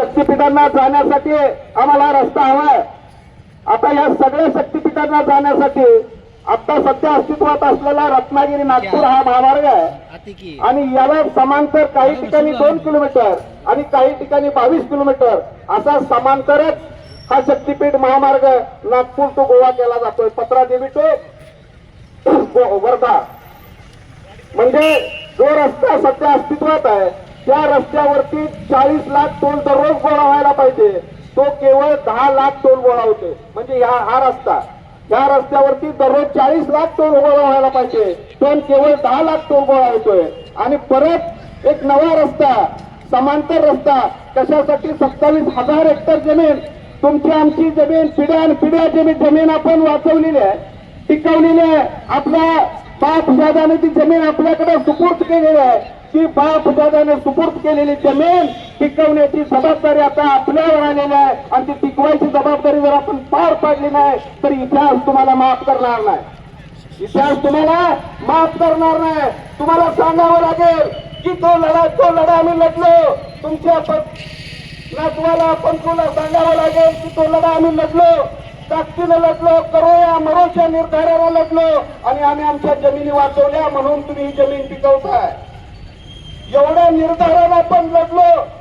शक्तीपीठांना जाण्यासाठी आम्हाला रस्ता हवाय. आता या सगळ्या शक्तीपीठांना जाण्यासाठी आता सध्या अस्तित्वात असलेला रत्नागिरी नागपूर हा महामार्ग आहे. आणि याला समांतर काही ठिकाणी दोन किलोमीटर आणि काही ठिकाणी बावीस किलोमीटर असा समांतरच हा शक्तीपीठ महामार्ग नागपूर टू गोवा केला जातोय. पत्रा देवी टू वर्धा. म्हणजे जो रस्ता सध्या अस्तित्वात आहे त्या रस्त्यावरती चाळीस लाख टोल दररोज गोळा व्हायला पाहिजे. तो केवळ दहा लाख टोल गोळा होते म्हणजे ह्या हा रस्ता. या रस्त्यावरती दररोज चाळीस लाख टोल गोळा व्हायला पाहिजे. पण केवळ दहा लाख टोल गोळा होतोय आणि परत एक नवा रस्ता समांतर रस्ता. कशासाठी? सत्तावीस हजार हेक्टर जमीन. तुमची आमची जमीन पिढ्यान पिढ्या जमीन जमीन आपण वाचवलेली आहे. टिकवलेली आहे. आपल्या बाप दादाने ती जमीन आपल्याकडे सुपूर्द केलेली आहे. ती बाप दादाने सुपूर्द केलेली जमीन टिकवण्याची जबाबदारी आता आपल्यावर आलेली आहे. आणि ती टिकवायची जबाबदारी जर आपण पार पाडली नाही तर इतिहास तुम्हाला माफ करणार नाही. इतिहास तुम्हाला माफ करणार नाही. तुम्हाला सांगावं लागेल की तो लढा तो लढा आम्ही लढलो. तुमच्या प- नातवाला तुला सांगावं लागेल की तो लढा आम्ही लढलो. ताकदीनं लढलो करोया मरोच्या निर्धाराला लढलो. आणि आम्ही आमच्या जमिनी वाचवल्या म्हणून तुम्ही ही जमीन पिकवताय निर्धाराला निर्धारानं आपण लढलो.